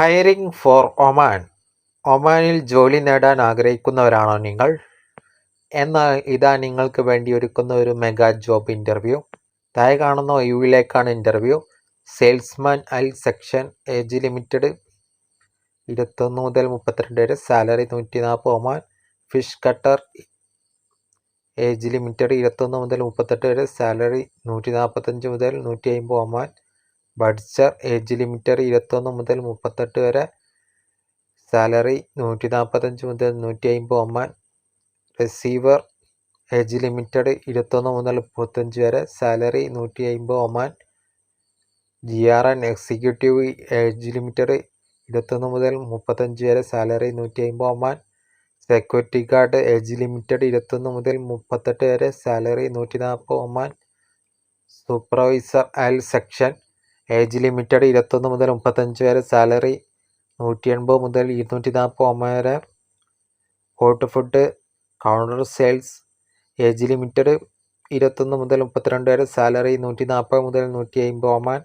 Hiring for Oman ഒമാനിൽ ജോലി നേടാൻ ആഗ്രഹിക്കുന്നവരാണോ നിങ്ങൾ? എന്നാൽ ഇതാ നിങ്ങൾക്ക് വേണ്ടി ഒരുക്കുന്ന ഒരു മെഗാ ജോബ് ഇന്റർവ്യൂ താഴെ കാണുന്ന ഒഴിവിലേക്കാണ് interview salesman aisle section age limited ഇരുപത്തൊന്ന് മുതൽ മുപ്പത്തിരണ്ട് വരെ സാലറി നൂറ്റി നാൽപ്പത് Oman. Fish cutter age limited ഇരുപത്തൊന്ന് മുതൽ മുപ്പത്തെട്ട് വരെ സാലറി നൂറ്റി നാൽപ്പത്തഞ്ച് മുതൽ നൂറ്റി അമ്പത് ഒമാൻ. ബഡ്സർ ഏജ് ലിമിറ്റർ ഇരുപത്തൊന്ന് മുതൽ മുപ്പത്തെട്ട് വരെ. സാലറി നൂറ്റി നാൽപ്പത്തഞ്ച് മുതൽ നൂറ്റി അമ്പത് ഒമാൻ. റിസീവർ ഏജ് ലിമിറ്റഡ് ഇരുപത്തൊന്ന് മുതൽ മുപ്പത്തഞ്ച് വരെ. സാലറി നൂറ്റി അമ്പത് Oman. G R N executive age limited ഇരുപത്തൊന്ന് മുതൽ മുപ്പത്തഞ്ച് വരെ. സാലറി നൂറ്റി അമ്പത് Oman. Security guard age limited ഇരുപത്തൊന്ന് മുതൽ മുപ്പത്തെട്ട് വരെ. സാലറി നൂറ്റി നാൽപ്പത് Oman. Supervisor aisle section age limited ഇരുപത്തൊന്ന് മുതൽ മുപ്പത്തഞ്ച് വരെ സാലറി നൂറ്റി എൺപത് മുതൽ ഇരുന്നൂറ്റി നാൽപ്പത് ഒമാൻ വരെ. Hot food counter sales age limited ഇരുപത്തൊന്ന് മുതൽ മുപ്പത്തിരണ്ട് വരെ സാലറി നൂറ്റി നാൽപ്പത് മുതൽ നൂറ്റി അമ്പത് Oman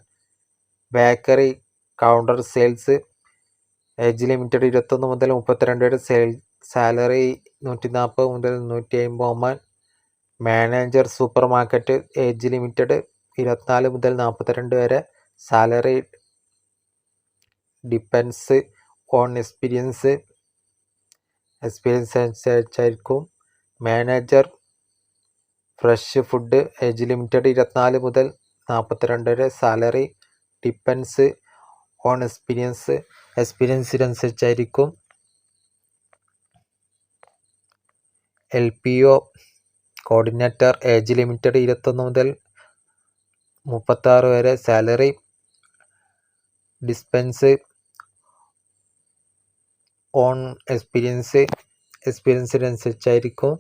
bakery counter sales age limited ഇരുപത്തൊന്ന് മുതൽ മുപ്പത്തിരണ്ട് വരെ സെയിൽ സാലറി നൂറ്റി നാൽപ്പത് മുതൽ നൂറ്റി അമ്പത് Oman manager super market age limited ഇരുപത്തിനാല് മുതൽ നാൽപ്പത്തിരണ്ട് വരെ salary depends on experience experience അനുസരിച്ചായിരിക്കും. Manager fresh food age limited ഇരുപത്തിനാല് മുതൽ നാൽപ്പത്തിരണ്ട് വരെ salary depends on experience എക്സ്പീരിയൻസിനനുസരിച്ചായിരിക്കും L P O coordinator age limited ഇരുപത്തൊന്ന് മുതൽ മുപ്പത്താറ് വരെ salary dispense on experience എക്സ്പീരിയൻസിനനുസരിച്ചായിരിക്കും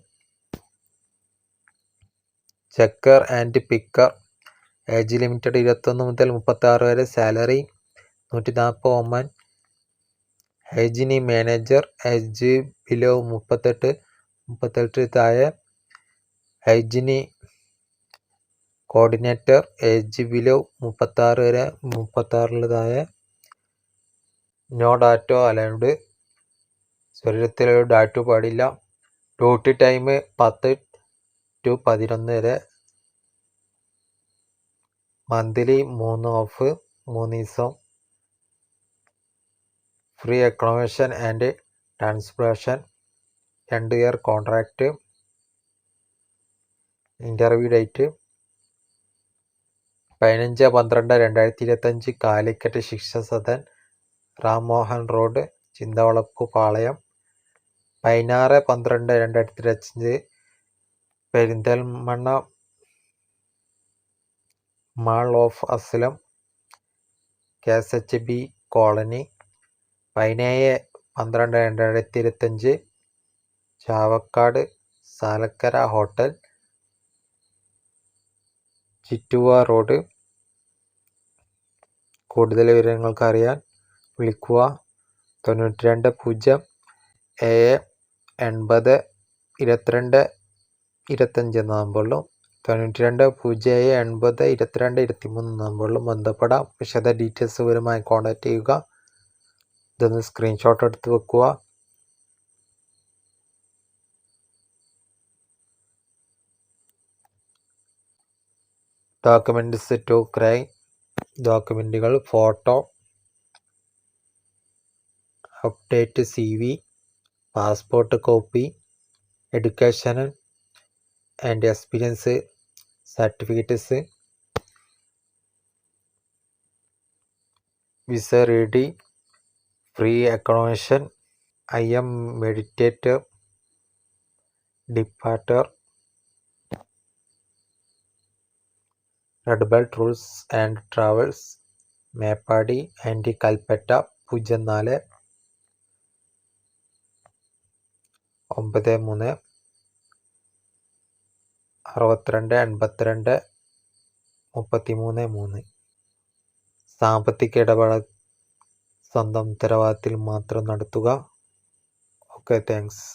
checker and picker age limited ഇരുപത്തൊന്ന് മുതൽ മുപ്പത്താറ് വരെ സാലറി നൂറ്റി നാൽപ്പത് Oman hygiene manager age below മുപ്പത്തെട്ട് മുപ്പത്തെട്ട് താഴെ ഹൈജിനി കോർഡിനേറ്റർ ഏജ് ബിലോ മുപ്പത്താറ് വരെ മുപ്പത്താറിൽ താഴെ നോ ഡാറ്റോ അലൗഡ് ശരീരത്തിൽ ഡാറ്റു പാടില്ല. ഡ്യൂട്ടി ടൈം പത്ത് ടു പതിനൊന്ന് വരെ. മന്ത്ലി മൂന്ന് ഓഫ് മൂന്ന് ദിവസം. ഫ്രീ അക്കോമഡേഷൻ ആൻഡ് ട്രാൻസ്പോർട്ടേഷൻ രണ്ട് ഇയർ കോൺട്രാക്റ്റ് ഇന്റർവ്യൂ ഡേറ്റ് പതിനഞ്ച് പന്ത്രണ്ട് രണ്ടായിരത്തി ഇരുപത്തഞ്ച് കാലിക്കറ്റ് ശിക്ഷ സദൻ. റാംമോഹൻ റോഡ് ചിന്തവളപ്പ് പാളയം പതിനാറ് പന്ത്രണ്ട് രണ്ടായിരത്തി ഇരുപത്തഞ്ച് Perinthalmanna mall of Aslam K S H B colony പതിനേഴ് പന്ത്രണ്ട് രണ്ടായിരത്തി ഇരുപത്തഞ്ച് ചാവക്കാട് സാലക്കര ഹോട്ടൽ ചിറ്റുവ റോഡ്. കൂടുതൽ വിവരങ്ങൾക്ക് അറിയാൻ വിളിക്കുക. തൊണ്ണൂറ്റി രണ്ട് പൂജ്യം ഏഴ് എൺപത് ഇരുപത്തിരണ്ട് ഇരുപത്തഞ്ച് എന്ന നമ്പറിലും തൊണ്ണൂറ്റി രണ്ട് പൂജ്യം ഏഴ് എൺപത് ഇരുപത്തിരണ്ട് ഇരുപത്തിമൂന്ന് നമ്പറിലും ബന്ധപ്പെടാം. വിശദ ഡീറ്റെയിൽസ് വിവരമായി കോൺടാക്റ്റ് ചെയ്യുക. ഇതൊന്ന് സ്ക്രീൻഷോട്ട് എടുത്ത് വെക്കുക. Documents to carry. ഡോക്യുമെന്റുകൾ photo update C V passport copy education and experience certificates visa ready free accommodation I M meditator departure red belt rules and travels Meppadi and Kalpetta പൂജ്യം നാല് ഒമ്പത് മൂന്ന് അറുപത്തിരണ്ട് എൺപത്തിരണ്ട് മുപ്പത്തി മൂന്ന്. മൂന്ന് സാമ്പത്തിക ഇടപാട് സ്വന്തം ഉത്തരവാദിത്തത്തിൽ മാത്രം നടത്തുക. Okay thanks